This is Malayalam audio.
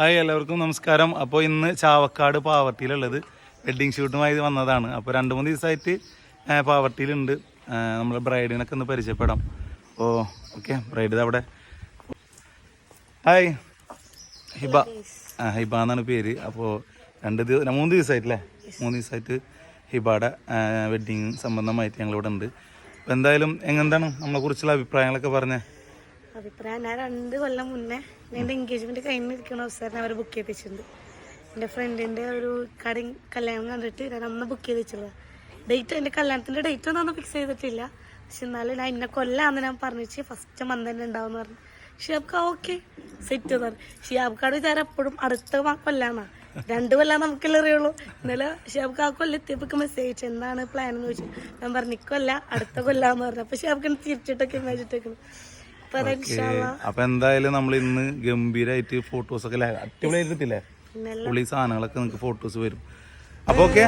ഹായ് എല്ലാവർക്കും നമസ്കാരം. അപ്പോൾ ഇന്ന് ചാവക്കാട് പാവർട്ടിയിലുള്ളത് വെഡ്ഡിങ് ഷൂട്ടുമായി വന്നതാണ്. അപ്പോൾ രണ്ട് മൂന്ന് ദിവസമായിട്ട് പാവർട്ടിയിലുണ്ട്. നമ്മൾ ബ്രൈഡിനൊക്കെ ഒന്ന് പരിചയപ്പെടാം. ഓ ഓക്കെ ബ്രൈഡ് അവിടെ? ഹായ്. ഹിബ. ഹിബ എന്നാണ് പേര്. അപ്പോൾ രണ്ട് ദിവസം മൂന്ന് ദിവസമായിട്ടല്ലേ മൂന്ന് ദിവസമായിട്ട് ഹിബയുടെ വെഡ്ഡിങ് സംബന്ധമായിട്ട് ഞങ്ങളിവിടെ ഉണ്ട് അപ്പോൾ എന്തായാലും എങ്ങനെന്താണ് നമ്മളെക്കുറിച്ചുള്ള അഭിപ്രായങ്ങളൊക്കെ പറഞ്ഞേ. അഭിപ്രായം. ഞാൻ രണ്ട് കൊല്ലം മുന്നേ എന്റെ എൻഗേജ്മെന്റ് കഴിഞ്ഞിരിക്കുന്ന അവസരം അവർ ബുക്ക് ചെയ്തിട്ടുണ്ട്. എന്റെ ഫ്രണ്ടിന്റെ ഒരു കട കല്യാണം കണ്ടിട്ട് ഞാൻ അന്ന് ബുക്ക് ചെയ്ത് വെച്ചുള്ളത് ഡേറ്റ് എന്റെ കല്യാണത്തിന്റെ ഡേറ്റ് ഒന്നും ഫിക്സ് ചെയ്തിട്ടില്ല. പക്ഷെ എന്നാലും ഞാൻ ഇന്ന കൊല്ലാന്ന് ഞാൻ പറഞ്ഞിച്ച് ഫസ്റ്റ് മന്ത് തന്നെ ഉണ്ടാവും പറഞ്ഞു. ഷിയാബ്ക്ക് ഓക്കെ സെറ്റ് എന്ന് പറഞ്ഞു. ഷിയാബ്ക്കാട് വിചാരം എപ്പോഴും അടുത്ത കൊല്ലാന്നാ. രണ്ട് കൊല്ലം നമുക്കല്ലേ അറിയുള്ളൂ. ഇന്നലെ ഷിയാബ്ക്ക് ആ കൊല്ലം എത്തിയപ്പോ മെസ്സേജ് അയച്ചു. എന്താണ് പ്ലാൻ എന്ന് ചോദിച്ചു. ഞാൻ പറഞ്ഞു ഇക്കൊല്ല അടുത്ത കൊല്ലാന്ന് പറഞ്ഞു. അപ്പൊ ഷിയാബ്ക്ക് തിരിച്ചിട്ടൊക്കെ ഇമേജ് ഇട്ടേക്കുന്നു അപ്പൊ എന്തായാലും നമ്മൾ ഇന്ന് ഗംഭീരമായിട്ട് ഫോട്ടോസ് ഒക്കെ ഇന്നലെ. പുള്ളി സാധനങ്ങളൊക്കെ നിങ്ങൾക്ക് ഫോട്ടോസ് വരും. അപ്പൊ ഓക്കെ